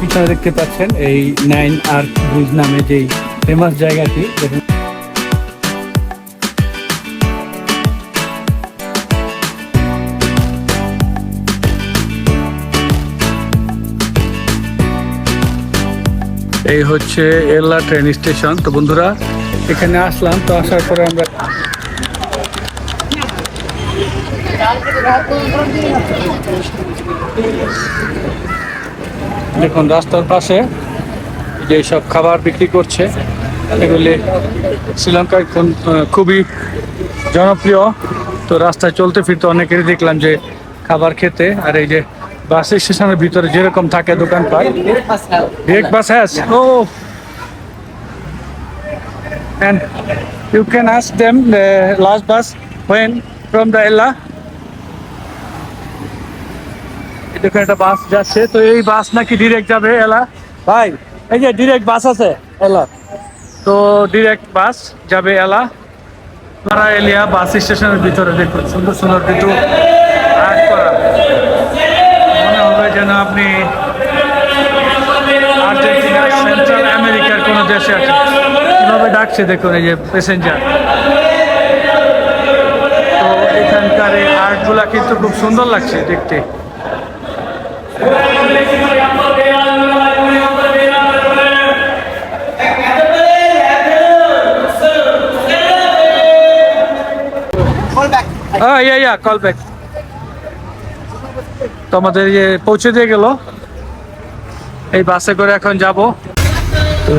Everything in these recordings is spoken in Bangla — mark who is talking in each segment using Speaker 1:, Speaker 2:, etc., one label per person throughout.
Speaker 1: পিছনে দেখতে পাচ্ছেন এই নাইন আর্ক ব্রিজ নামে যেই ফেমাস জায়গাটি এই হচ্ছে এল্লা ট্রেন স্টেশন তো বন্ধুরা, এখানে আসলাম, তো আসার পরে আমরা দেখুন, রাস্তার পাশে যে সব খাবার বিক্রি করছে, এগুলি শ্রীলঙ্কায় খুবই জনপ্রিয় তো রাস্তায় চলতে ফিরতে অনেকেরই দেখলাম যে খাবার খেতে, আর এই যে বাস স্টেশনের ভিতরে যেরকম থাকে দোকানপাট Direct bus has. Oh. And you can ask them the last. দেখুন, একটা বাস যাচ্ছে। তো এই বাস নাকি ডিরেক্ট যাবে, এলা? ভাই, এই যে ডিরেক্ট বাস আছে, এলা। তো ডিরেক্ট বাস যাবে, এলা। তারা এলিয়া বাস স্টেশনের ভিতরে দেখুন, সুন্দর সুন্দর কিছু আর্ট করা। মনে হবে যেন আপনি আর্জেন্টিনা, সেন্ট্রাল আমেরিকার কোন দেশে আছে কীভাবে ডাকছে দেখুন, এই যে প্যাসেঞ্জার তো এখানকার এই আর্টগুলা কিন্তু খুব সুন্দর লাগছে দেখতে। হ্যাঁ কল ব্যাক তো ইয়ে পৌঁছে দিয়ে গেল। এই বাসে করে এখন যাব। তো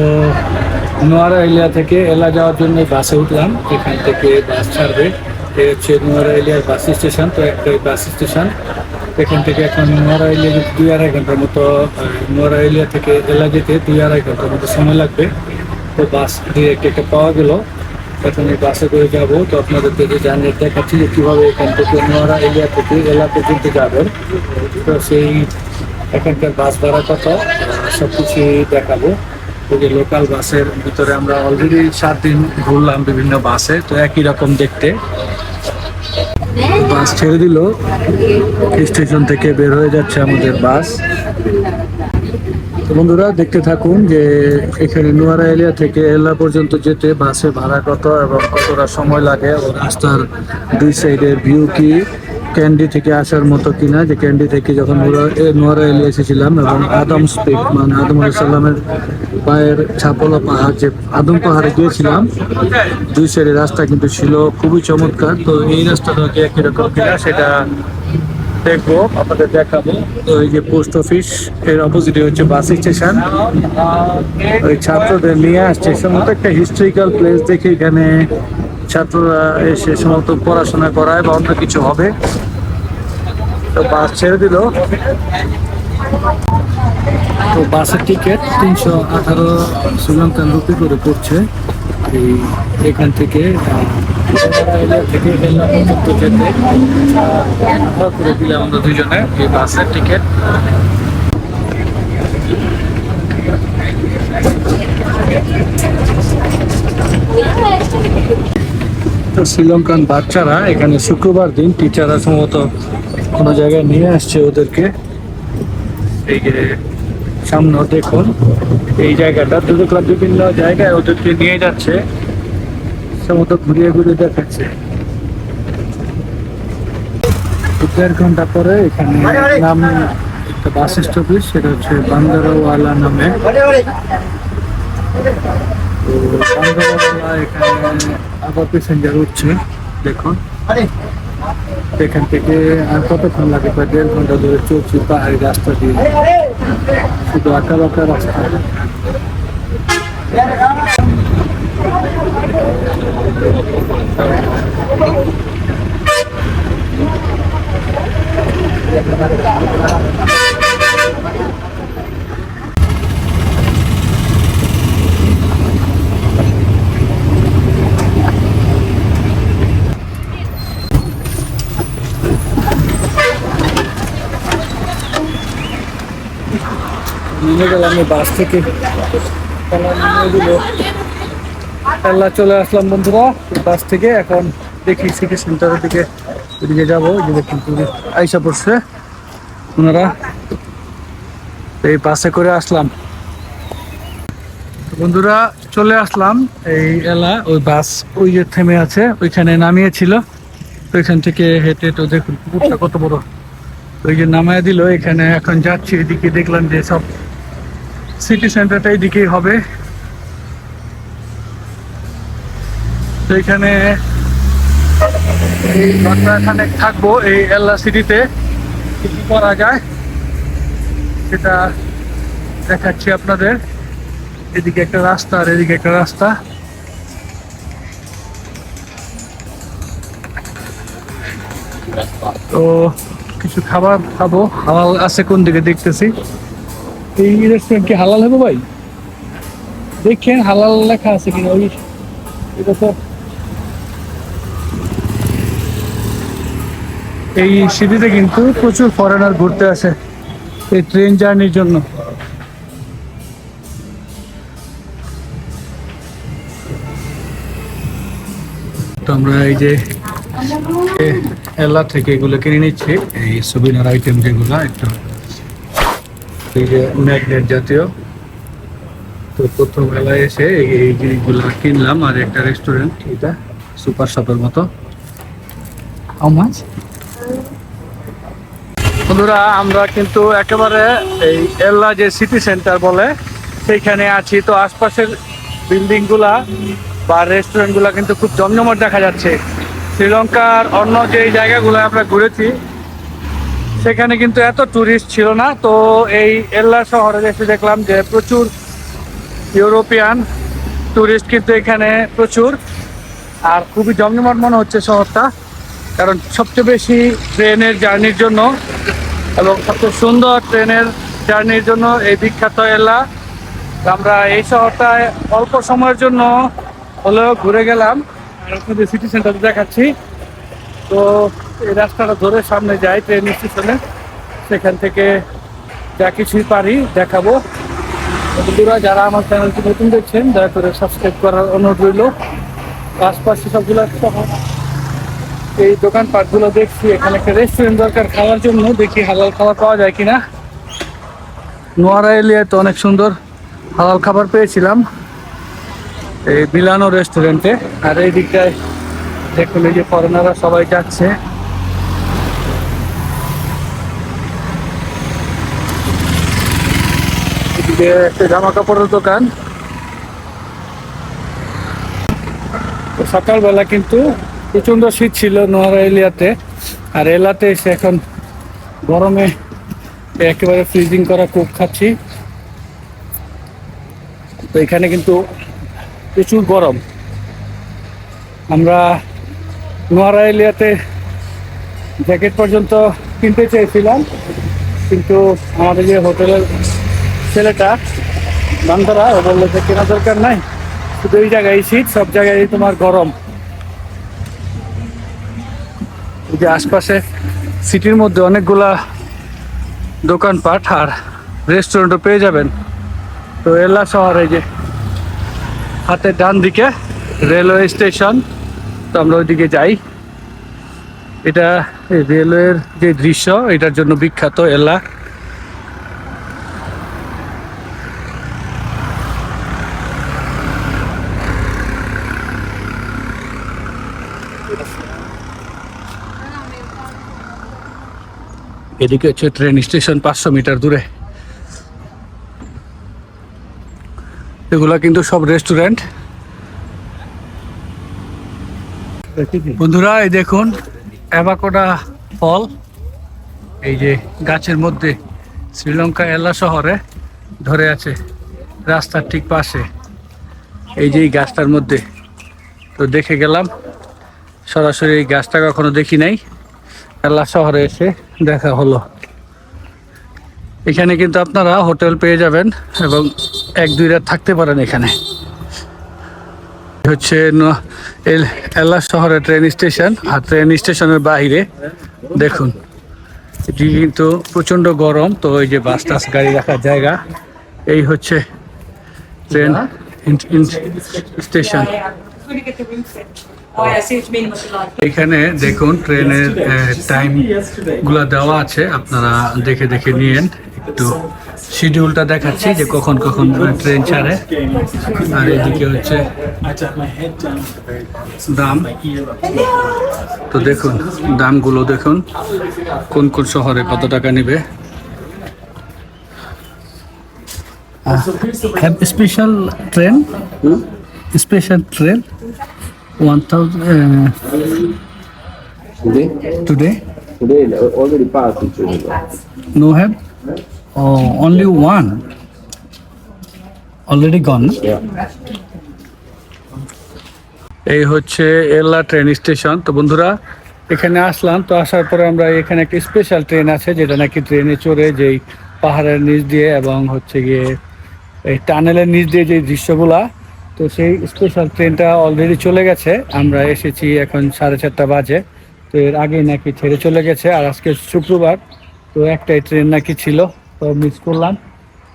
Speaker 1: নোয়ারা এলিয়া থেকে এলা যাওয়ার জন্য বাসে উঠলাম। এখান থেকে বাস ছাড়বে। এই হচ্ছে নোয়ারা এলিয়ার বাস স্টেশন তো একটা বাস স্টেশন এখান থেকে এখন নোয়ারা এলিয়া যেতে দুই আড়াই ঘণ্টার মতো আহ, নোয়ারা এলিয়া থেকে এলা যেতে দুই আড়াই ঘণ্টার মতো সময় লাগবে। তো বাস ডিরেক্ট একটা পাওয়া গেল। এখন এই বাসে করে যাব। তো আপনাদের থেকে জানিয়ে দেখাচ্ছি যে কীভাবে এখান থেকে নোয়ারা এলিয়া থেকে এলা পর্যন্ত যাবেন। তো সেই এখানকার বাস ভাড়া কত সব কিছুই দেখাবো। যে লোকাল বাসের ভিতরে আমরা অলরেডি সাত দিন ঘুরলাম বিভিন্ন বাসে। তো একই রকম দেখতে। বাস ছেড়ে দিল। স্টেশন থেকে বের হয়ে যাচ্ছে আমাদের বাস। তো বন্ধুরা, দেখতে থাকুন যে এখানে নোয়ারা এলিয়া থেকে এলা পর্যন্ত যেতে বাসে ভাড়া কত এবং কতটা সময় লাগে ও রাস্তার দুই সাইডের ভিউ কি? ক্যান্ডি থেকে আসার মতো কিনা, যে ক্যান্ডি থেকে যখন নোয়ারা এলিয়া এসেছিলাম এবং আদম স্পিক মানে আদম আলাইসাল্লামের পায়ের ছাপলা পাহাড়, যে আদম পাহাড়ে গিয়েছিলাম, দুই সাইডের রাস্তা কিন্তু ছিল খুবই চমৎকার। তো এই রাস্তাটা কি একই রকম কিনা সেটা দেখব, আপনাদের দেখাবো। তো এই যে পোস্ট অফিস, এর অপোজিটে হচ্ছে বাস স্টেশন। ওই ছাত্রদের নিয়ে আসছে, সম্ভবত একটা হিস্ট্রিক্যাল প্লেস দেখে এখানে ছাত্ররা এসে সম্ভবত পড়াশোনা করায় বা অন্য কিছু হবে। তো বাস ছেড়ে দিল। তো বাসের টিকিট তিনশো আঠারো শ্রীলঙ্কান রুপি করে পড়ছে। এই এখান থেকে থেকে পর্যন্ত দুজনে এই বাসের টিকিট। শ্রীলঙ্কান বাচ্চারা এখানে শুক্রবার দিন টিচাররা সম্ভবত কোনো জায়গায় নিয়ে আসছে ওদেরকে। এই যে সামনে দেখুন এই জায়গাটা তো দেখলাম বিভিন্ন জায়গায় ওদেরকে নিয়ে যাচ্ছে। সম্ভবত ঘুরিয়ে ঘুরিয়ে দেখাচ্ছে। দেড় ঘণ্টা পরে এখানে নাম একটা বাস স্টপেজ সেটা হচ্ছে বান্দারাওয়ালা নামে। বান্দারাওয়ালা এখানে আবার প্যাসেঞ্জার উঠছে দেখুন। এখান থেকে আর কতক্ষণ লাগে? প্রায় দেড় ঘণ্টা ধরে চলছি পাহাড়ি রাস্তা দিয়ে। শুধু আঁকা বাঁকা রাস্তা। নেমে গেলাম এই বাস থেকে। তাল্লা চলে আসলাম বন্ধুরা বাস থেকে। এখন দেখি সিটি সেন্টারের দিকে ওদিকে যাব দেখুন পুলিশ আইসা পড়ছে ওনারা। এই বাসে করে আসলাম। বন্ধুরা, চলে আসলাম এই এলা, ওই বাস ওই যে থেমে আছে, ওইখানে নামিয়েছিল তো এখান থেকে হেঁটে তো দেখুন পুকুরটা কত বড়। ওই যে নামায় দিল, এখানে এখন যাচ্ছি, এদিকে দেখলাম যে সব সিটি সেন্টারটা এইদিকেই হবে। এখানে এই থাকব এই এল্লা সিটিতে কি করা যায় সেটা দেখাচ্ছি আপনাদের। এদিকে একটা রাস্তা আর এদিকে একটা রাস্তা। তো কিছু খাবার খাব। হালাল আছে কোন দিকে দেখতেছি। এই রেস্টুরেন্ট কি হালাল হবে ভাই? দেখেন হালাল লেখা আছে কিনা ওই এটা এই সিটিতে কিন্তু প্রচুর ফরেনার ঘুরতে আসে এই ট্রেন জার্নির জন্য। তো আমরা এই যে এলা থেকে এগুলো কিনে নিচ্ছি। এই সুবিনার আইটেম যেগুলো, একটু এই যে ম্যাগনেট জাতীয়। তো প্রথম এলায় এসে এই জিনিসগুলো কিনলাম আর একটা রেস্টুরেন্ট এটা সুপার শপের মতো। মাছ বন্ধুরা আমরা কিন্তু একেবারে এই এল্লা যে সিটি সেন্টার বলে সেইখানে আছি। তো আশপাশের বিল্ডিংগুলা বা রেস্টুরেন্টগুলা কিন্তু খুব জমজমট দেখা যাচ্ছে। শ্রীলঙ্কার অন্য যে জায়গাগুলো আমরা ঘুরেছি সেখানে কিন্তু এত টুরিস্ট ছিল না, তো এই এল্লা শহরে এসে দেখলাম যে প্রচুর ইউরোপিয়ান টুরিস্ট কিন্তু এখানে প্রচুর। আর খুবই জমজমাট মনে হচ্ছে শহরটা, কারণ সবচেয়ে বেশি ট্রেনের জার্নির জন্য এবং সবচেয়ে সুন্দর ট্রেনের জার্নির জন্য এই বিখ্যাত এলা আমরা এই শহরটায় অল্প সময়ের জন্য হলেও ঘুরে গেলাম। আর আপনাদের সিটি সেন্টারে দেখাচ্ছি। তো এই রাস্তাটা ধরে সামনে যাই ট্রেন স্টেশনে সেখান থেকে যা কিছুই পারি দেখাবো। বন্ধুরা, যারা আমার চ্যানেলটি নতুন দেখছেন, দয়া করে সাবস্ক্রাইব করার অনুরোধ রইল। আশপাশে সবগুলো এই দোকানপাটগুলো দেখছি, এখানে একটা রেস্টুরেন্ট দরকার খাওয়ার জন্য। দেখি হালাল খাবার পাওয়া যায় কিনা। নোয়ারা এলিয়ায় তো অনেক সুন্দর হালাল খাবার পেয়েছিলাম। এই মিলানো রেস্টুরেন্টে আর এই দিকটায় দেখুন, এই যে ফরেনাররা সবাই যাচ্ছে। এদিকে একটা জামা কাপড়ের দোকান। সকালবেলা কিন্তু প্রচণ্ড শীত ছিল নোয়ারা এলিয়াতে আর এলাতে এসে এখন গরমে একেবারে ফ্রিজিং করা কোক খাচ্ছি। তো এখানে কিন্তু প্রচুর গরম। আমরা নোয়ারা এলিয়াতে জ্যাকেট পর্যন্ত কিনতে চেয়েছিলাম, কিন্তু আমাদের যে হোটেলের ছেলেটা, বান্দারা, ও বলল যে কেনা দরকার নাই, শুধু এই জায়গায় শীত, সব জায়গায় তোমার গরম। যে আশপাশে সিটির মধ্যে অনেকগুলা দোকানপাট আর রেস্টুরেন্টও পেয়ে যাবেন। তো এলা শহরে যে হাতের ডান দিকে রেলওয়ে স্টেশন, তো আমরা ওইদিকে যাই। এটা রেলওয়ের যে দৃশ্য, এটার জন্য বিখ্যাত এলা। এদিকে হচ্ছে ট্রেন স্টেশন পাঁচশো মিটার দূরে। এগুলা কিন্তু সব রেস্টুরেন্ট বন্ধুরা, এই দেখুন, অ্যাভাকোডা ফল। এই যে গাছের মধ্যে শ্রীলঙ্কা এলা শহরে ধরে আছে, রাস্তার ঠিক পাশে। এই যে এই গাছটার মধ্যে। তো দেখে গেলাম, সরাসরি এই গাছটা কখনো দেখি নাই। এলা শহরে এসে দেখা হলো। এখানে কিন্তু আপনারা হোটেল পেয়ে যাবেন এবং এক, দুই রাত থাকতে পারেন এখানে। হচ্ছে এল- এলা শহরে ট্রেন স্টেশন আর ট্রেন স্টেশনের বাইরে দেখুন। এটি কিন্তু প্রচণ্ড গরম, তো ওই যে বাস টাস গাড়ি রাখার জায়গা, এই হচ্ছে ট্রেন স্টেশন
Speaker 2: Oh.
Speaker 1: এখানে দেখুন ট্রেনের টাইমগুলা দেওয়া আছে আপনারা দেখে দেখে নিয়েন। একটু শিডিউলটা দেখাচ্ছি যে কখন কখন ট্রেন ছাড়ে। আর এদিকে হচ্ছে দাম। তো দেখুন দামগুলো দেখুন কোন কোন শহরে কত টাকা নেবে। Have special train special train one thousand
Speaker 3: Today?
Speaker 1: Today
Speaker 3: Today already passed.
Speaker 1: No have? Oh, only one. Already gone.
Speaker 3: Yeah.
Speaker 1: এই হচ্ছে এল্লা ট্রেন স্টেশন তো বন্ধুরা এখানে আসলাম তো আসার পরে আমরা এখানে একটা স্পেশাল ট্রেন আছে যেটা নাকি ট্রেনে চড়ে যেই পাহাড়ের নিচ দিয়ে এবং হচ্ছে গিয়ে এই টানেলের নিচ দিয়ে যে দৃশ্যগুলা তো সেই স্পেশাল ট্রেনটা অলরেডি চলে গেছে। আমরা এসেছি এখন সাড়ে চারটা বাজে। তো এর আগেই নাকি ছেড়ে চলে গেছে আর আজকে শুক্রবার। তো একটাই ট্রেন নাকি ছিল, তো মিস করলাম।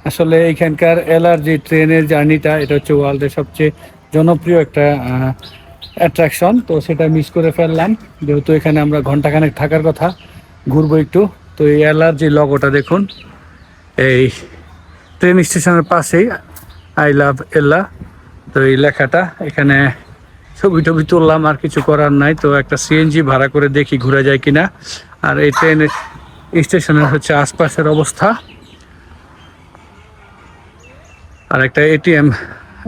Speaker 1: আসলে এখানকার এলার যে ট্রেনের জার্নিটা এটা হচ্ছে ওয়ার্ল্ডের সবচেয়ে জনপ্রিয় একটা অ্যাট্রাকশন তো সেটা মিস করে ফেললাম। যেহেতু এখানে আমরা ঘন্টাখানেক থাকার কথা, ঘুরবো একটু। তো এই এলার যে লগোটা দেখুন। এই ট্রেন স্টেশনের পাশেই আই লাভ এল্লা তো এই লেখাটা এখানে ছবি টবি তুললাম আর কিছু করার নাই। তো একটা সিএনজি ভাড়া করে দেখি ঘুরে যায় কিনা। আর এই ট্রেনের স্টেশনের হচ্ছে আশপাশের অবস্থা। আর একটা এটিএম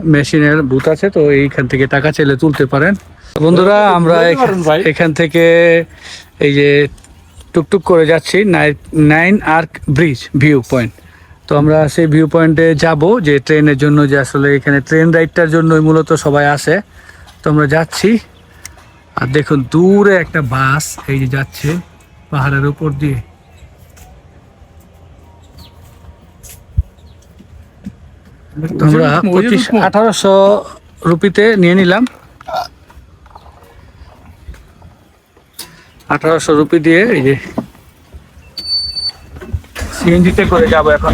Speaker 1: মেশিনের বুথ আছে তো এইখান থেকে টাকা চাইলে তুলতে পারেন। বন্ধুরা আমরা এখান- এখান থেকে এই যে টুকটুক করে যাচ্ছি Nine Arch Bridge view point তো আমরা সেই ভিউ পয়েন্টে যাব যে ট্রেনের জন্য যে আসলে এখানে ট্রেন রাইডটার জন্যই মূলত সবাই আসে। তো আমরা যাচ্ছি। আর দেখুন দূরে একটা বাস এই যে যাচ্ছে পাহাড়ের উপর দিয়ে। আমরা পঁচিশ আঠারোশো রুপিতে নিয়ে নিলাম। আঠারোশো রুপি দিয়ে এই যে সিএনজিতে করে যাব এখন।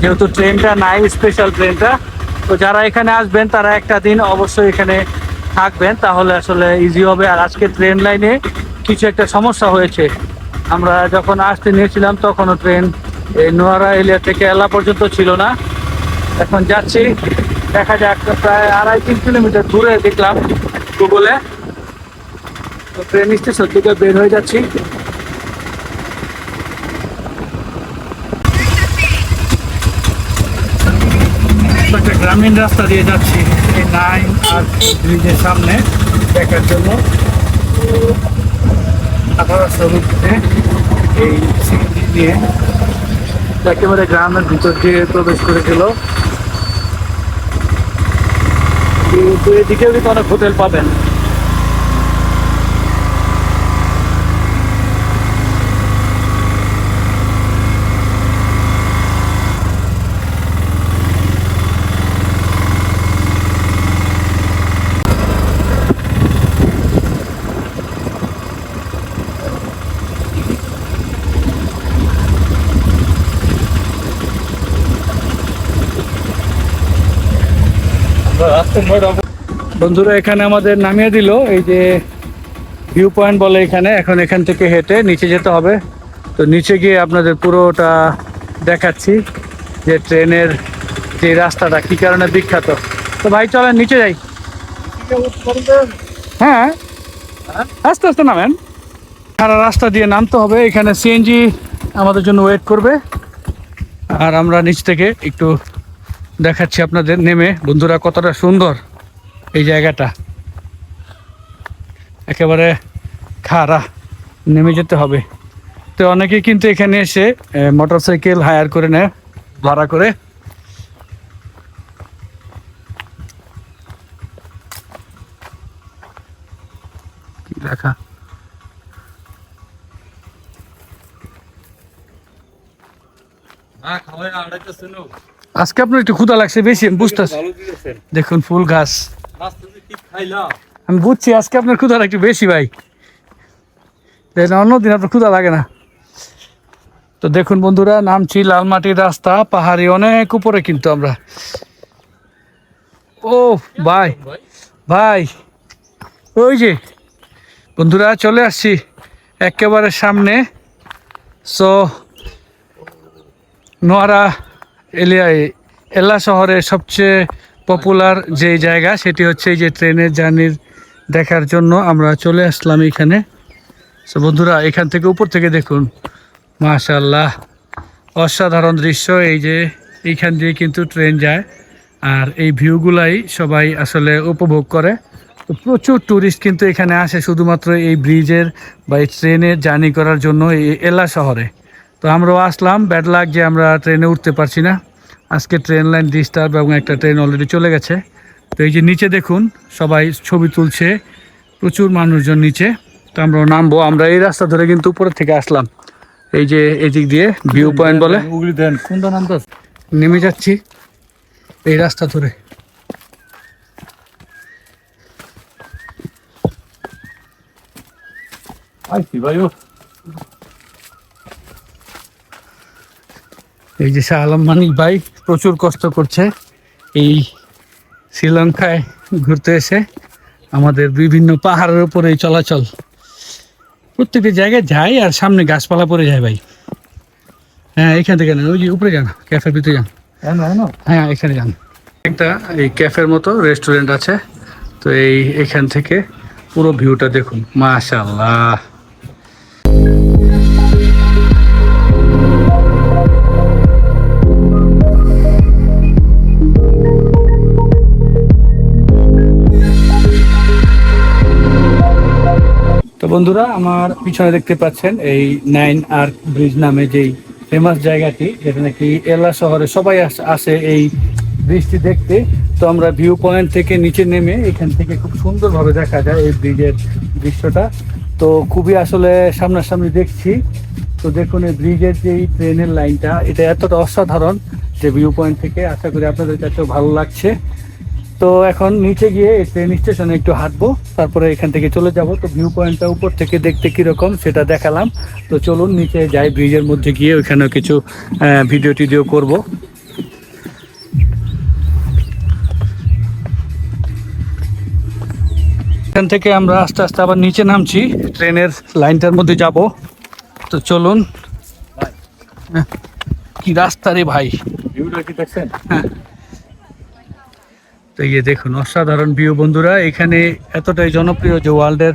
Speaker 1: যেহেতু ট্রেনটা নাই স্পেশাল ট্রেনটা, তো যারা এখানে আসবেন, তারা একটা দিন অবশ্যই এখানে থাকবেন। তাহলে আসলে ইজি হবে। আর আজকে ট্রেন লাইনে কিছু একটা সমস্যা হয়েছে। আমরা যখন আসতে নিয়েছিলাম, তখনও ট্রেন এই নোয়ারা এরিয়া থেকে এলা পর্যন্ত ছিল না। এখন যাচ্ছি। দেখা যাক, প্রায় আড়াই তিন কিলোমিটার দূরে দেখলাম গুগলে। তো ট্রেন স্টেশন থেকে বের হয়ে যাচ্ছি একটা গ্রামীণ রাস্তা দিয়ে যাচ্ছি। এই নাইন আর ব্রিজের সামনে দেখার জন্য। আঠারোশো এই সিএনজি নিয়ে একেবারে গ্রামের ভিতর দিয়ে প্রবেশ করে গেল কিন্তু অনেক হোটেল পাবেন। বন্ধুরা, এখানে আমাদের নামিয়ে দিল। এই যে ভিউ পয়েন্ট বলে এখানে, এখন এখান থেকে হেঁটে নিচে যেতে হবে। তো নিচে গিয়ে আপনাদের পুরোটা দেখাচ্ছি যে ট্রেনের যে রাস্তাটা, কি কারণে বিখ্যাত। তো ভাই, চলেন নিচে যাই। হ্যাঁ আস্তে আস্তে নামেন। সারা রাস্তা দিয়ে নামতে হবে। এখানে সিএনজি আমাদের জন্য ওয়েট করবে। আর আমরা নিচ থেকে একটু দেখাচ্ছি আপনাদের নেমে। বন্ধুরা, কতটা সুন্দর এই জায়গাটা। একেবারে খাড়া, নেমে যেতে হবে। তো অনেকে কিন্তু এখানে এসে মোটর সাইকেল হায়ার করে নেয়, ভাড়া করে। কি লেখা আজকে আপনার একটু ক্ষুদা লাগছে বেশি আমি বুঝতেছি। দেখুন ফুল ঘাস আমি বুঝছি আজকে আপনার ক্ষুধা একটু বেশি ভাই। দেখেন অন্যদিন আপনার ক্ষুদা লাগে না। তো দেখুন বন্ধুরা নামছি লালমাটির রাস্তা পাহাড়ি অনেক উপরে কিন্তু আমরা। ও ভাই ভাই ওই যে। বন্ধুরা চলে আসছি একেবারে সামনে। সো নোয়ারা এলিয়ায় এলা শহরের সবচেয়ে পপুলার যে জায়গা, সেটি হচ্ছে এই যে ট্রেনের জার্নির দেখার জন্য আমরা চলে আসলাম এখানে। তো বন্ধুরা, এখান থেকে উপর থেকে দেখুন। মাশাল্লাহ অসাধারণ দৃশ্য এই যে এইখান দিয়ে কিন্তু ট্রেন যায়। আর এই ভিউগুলাই সবাই আসলে উপভোগ করে। তো প্রচুর ট্যুরিস্ট কিন্তু এখানে আসে শুধুমাত্র এই ব্রিজের বা এই ট্রেনের জার্নি করার জন্য এই এলা শহরে। তো আমরাও আসলাম। ব্যাড লাগ যে আমরা ট্রেনে উঠতে পারছি না। আজকে ট্রেন লাইন ডিস্টার্ব এবং একটা ট্রেন অলরেডি চলে গেছে। তো এই যে নিচে দেখুন সবাই ছবি তুলছে প্রচুর মানুষজন নিচে। তো আমরা নামবো। আমরা এই রাস্তা ধরে কিন্তু উপরের থেকে আসলাম। এই যে এদিক দিয়ে ভিউ পয়েন্ট বলে।
Speaker 4: নাম তো?
Speaker 1: নেমে যাচ্ছি এই রাস্তা ধরে।
Speaker 4: আইছি
Speaker 1: এই যে শাহ আলম মানিক ভাই প্রচুর কষ্ট করছে এই শ্রীলঙ্কায় ঘুরতে এসে আমাদের বিভিন্ন পাহাড়ের উপরে চলাচল। প্রত্যেকটা জায়গায় যাই আর সামনে গাছপালা পড়ে যায় ভাই। হ্যাঁ এখান থেকে ওই যে উপরে যান ক্যাফের ভিতরে যান।
Speaker 4: হ্যাঁ
Speaker 1: হ্যাঁ এখানে যান। একটা এই ক্যাফের মতো রেস্টুরেন্ট আছে তো এই এখান থেকে পুরো ভিউটা দেখুন। মাশাল্লাহ বন্ধুরা, আমার পিছনে দেখতে পাচ্ছেন এই নাইন আর্ক ব্রিজ নামে যেই ফেমাস জায়গাটি, যেটা নাকি এলা শহরে সবাই আস- এই ব্রিজটি দেখতে। তো আমরা ভিউ পয়েন্ট থেকে নিচে নেমে এখান থেকে খুব সুন্দরভাবে দেখা যায় এই ব্রিজের দৃশ্যটা। তো খুবই আসলে সামনাসামনি দেখছি। তো দেখুন এই ব্রিজের যে ট্রেনের লাইনটা এটা এতটা অসাধারণ যে ভিউ পয়েন্ট থেকে আশা করি আপনাদের কাছেও ভালো লাগছে। তো এখন নিচে গিয়ে ট্রেন স্টেশনে একটু হাঁটবো তারপরে এখান থেকে চলে যাব। তো ভিউ পয়েন্টটা উপর থেকে দেখতে কীরকম সেটা দেখালাম। তো চলুন নিচে যাই ব্রিজের মধ্যে গিয়ে ওইখানেও কিছু ভিডিও টিডিও করব। এখান থেকে আমরা আস্তে আস্তে আবার নিচে নামছি ট্রেনের লাইনটার মধ্যে যাব। তো চলুন। হ্যাঁ, কি রাস্তা রে ভাই।
Speaker 4: ভিউটা কি দেখছেন?
Speaker 1: তো ইয়ে দেখুন, অসাধারণ ভিউ বন্ধুরা। এখানে এতটাই জনপ্রিয় যে ওয়ার্ল্ডের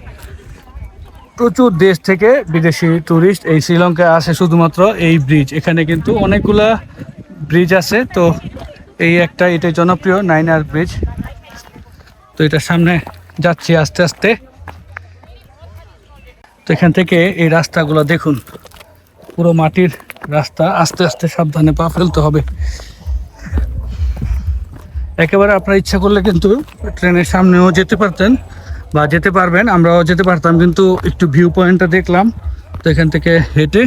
Speaker 1: প্রচুর দেশ থেকে বিদেশি ট্যুরিস্ট এই শ্রীলঙ্কায় আসে শুধুমাত্র এই ব্রিজ এখানে কিন্তু অনেকগুলা ব্রিজ আছে। তো এই একটা এটাই জনপ্রিয় নাইনার ব্রিজ তো এটার সামনে যাচ্ছি আস্তে আস্তে। তো এখান থেকে এই রাস্তাগুলো দেখুন, পুরো মাটির রাস্তা আস্তে আস্তে সাবধানে পা ফেলতে হবে। একেবারে আপনার ইচ্ছা করলে কিন্তু ট্রেনের সামনেও যেতে পারতেন বা যেতে পারবেন আমরাও যেতে পারতাম কিন্তু একটু ভিউ পয়েন্টটা দেখলাম তো এখান থেকে হেঁটে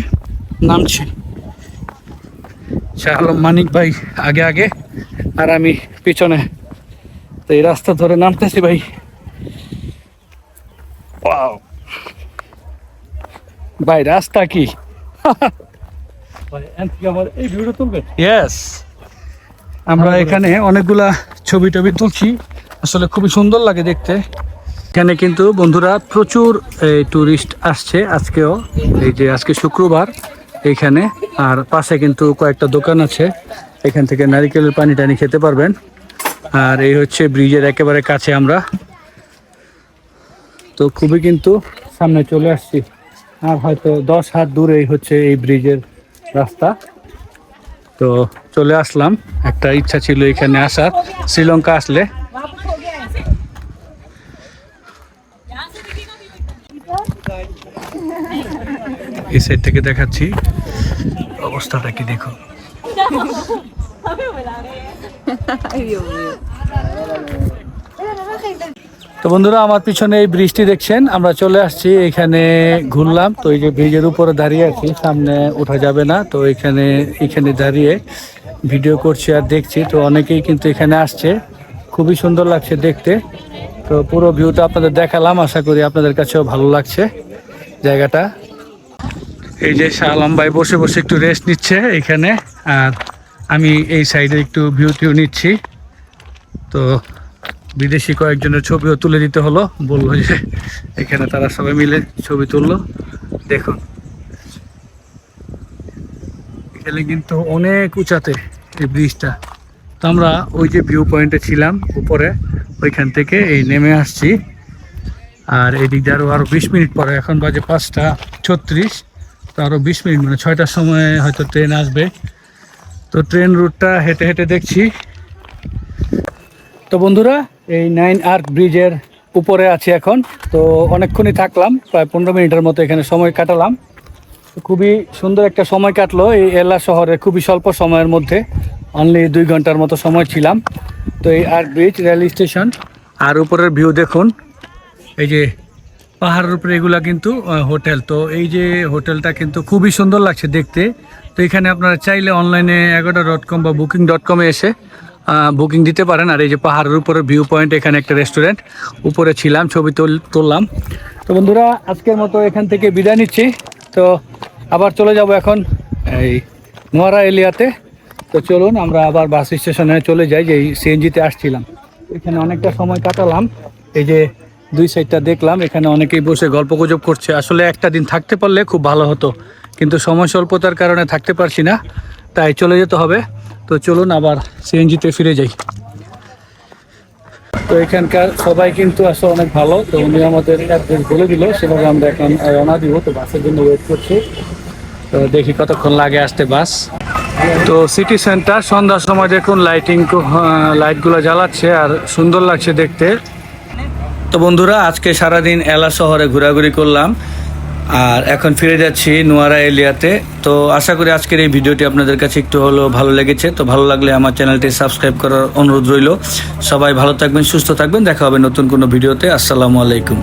Speaker 1: নামছি। শাহ আলম মানিক ভাই আগে আগে আর আমি পিছনে। তো এই রাস্তা ধরে নামতেছি ভাই! ভাই রাস্তা কি?
Speaker 4: আমার এই ভিউটা তুলবেন
Speaker 1: ইয়েস আমরা এখানে অনেকগুলা ছবি টবি তুলছি। আসলে খুবই সুন্দর লাগে দেখতে। এখানে কিন্তু বন্ধুরা প্রচুর টুরিস্ট আসছে আজকেও। এই যে আজকে শুক্রবার এইখানে আর পাশে কিন্তু কয়েকটা দোকান আছে। এখান থেকে নারিকেলের পানি টানি খেতে পারবেন। আর এই হচ্ছে ব্রিজের একেবারে কাছে আমরা। তো খুবই কিন্তু সামনে চলে আসছি। আর হয়তো দশ হাত দূরেই হচ্ছে এই ব্রিজের রাস্তা। তো চলে আসলাম। একটা ইচ্ছা ছিল এখানে আসার। শ্রীলঙ্কা আসলে। এই সাইড থেকে দেখাচ্ছি। অবস্থাটা কি দেখুন তো বন্ধুরা, আমার পিছনে এই ব্রিজটি দেখছেন? আমরা চলে আসছি এখানে ঘুরলাম। তো এই যে ব্রিজের উপরে দাঁড়িয়ে আছি, সামনে ওঠা যাবে না। তো এখানে এখানে দাঁড়িয়ে ভিডিও করছি আর দেখছি। তো অনেকেই কিন্তু এখানে আসছে। খুবই সুন্দর লাগছে দেখতে। তো পুরো ভিউটা আপনাদের দেখালাম। আশা করি আপনাদের কাছেও ভালো লাগছে জায়গাটা। এই যে শাহ আলম ভাই বসে বসে একটু রেস্ট নিচ্ছে এখানে। আর আমি এই সাইডে একটু ভিউ টিউ নিচ্ছি। তো বিদেশি কয়েকজনের ছবিও তুলে দিতে হলো। বলল যে, এখানে তারা সবাই মিলে ছবি তুললো। দেখুন। এখানে কিন্তু অনেক উঁচাতে এই ব্রিজটা। তো আমরা ওই যে ভিউ পয়েন্টে ছিলাম উপরে, ওইখান থেকে এই নেমে আসছি। আর এদিক দিয়ে আরও আরও বিশ মিনিট পরে, এখন বাজে পাঁচটা ছত্রিশ। তো আরও বিশ মিনিট মানে ছয়টার সময় হয়তো ট্রেন আসবে। তো ট্রেন রুটটা হেঁটে হেঁটে দেখছি। তো বন্ধুরা এই নাইন আর্ক ব্রিজের উপরে আছি এখন। তো অনেকক্ষণই থাকলাম, প্রায় পনেরো মিনিটের মতো এখানে সময় কাটালাম। খুবই সুন্দর একটা সময় কাটলো এই এলা শহরে, খুবই স্বল্প সময়ের মধ্যে। অনলি দুই ঘণ্টার মতো সময় ছিলাম। তো এই আর্ক ব্রিজ, রেল স্টেশন, আর উপরের ভিউ দেখুন। এই যে পাহাড়ের উপরে এগুলা কিন্তু হোটেল। তো এই যে হোটেলটা কিন্তু খুবই সুন্দর লাগছে দেখতে। তো এখানে আপনারা চাইলে অনলাইনে এগারোটা ডট কম বা বুকিং ডট কমে এসে বুকিং দিতে পারেন। আর এই যে পাহাড়ের উপরে ভিউ পয়েন্ট এখানে একটা রেস্টুরেন্ট উপরে ছিলাম, ছবি তুল- তুললাম। তো বন্ধুরা, আজকের মতো এখান থেকে বিদায় নিচ্ছি। তো আবার চলে যাব এখন এই নোয়ারা এলিয়াতে। তো চলুন, আমরা আবার বাস স্টেশনে চলে যাই, যে সিএনজিতে আসছিলাম। এখানে অনেকটা সময় কাটালাম। এই যে দুই সাইডটা দেখলাম, এখানে অনেকেই বসে গল্প গুজব করছে। আসলে একটা দিন থাকতে পারলে খুব ভালো হতো, কিন্তু সময় স্বল্পতার কারণে থাকতে পারছি না, তাই চলে যেতে হবে। তো চলুন আবার সিএনজিতে ফিরে যাই। তো এখানকার সবাই কিন্তু আসলে অনেক ভালো, তো উনি আমাদের অ্যাড্রেস বলে দিল, সেভাবে আমরা এখন রওনা দিব, তো বাসের জন্য ওয়েট করছি। তো দেখি কতক্ষণ লাগে আসতে বাস। তো সিটি সেন্টার সন্ধ্যার সময় দেখুন লাইটিং লাইটগুলো জ্বালাচ্ছে আর সুন্দর লাগছে দেখতে। তো বন্ধুরা, আজকে সারাদিন এলা শহরে ঘোরাঘুরি করলাম। আর এখন ফিরে যাচ্ছি নোয়ারা এলিয়াতে। তো আশা করি আজকের এই ভিডিওটি আপনাদের কাছে একটু হলেও ভালো লেগেছে। তো ভালো লাগলে আমার চ্যানেলটি সাবস্ক্রাইব করার অনুরোধ রইল। সবাই ভালো থাকবেন, সুস্থ থাকবেন। দেখা হবে নতুন কোনো ভিডিওতে। আসসালামু আলাইকুম।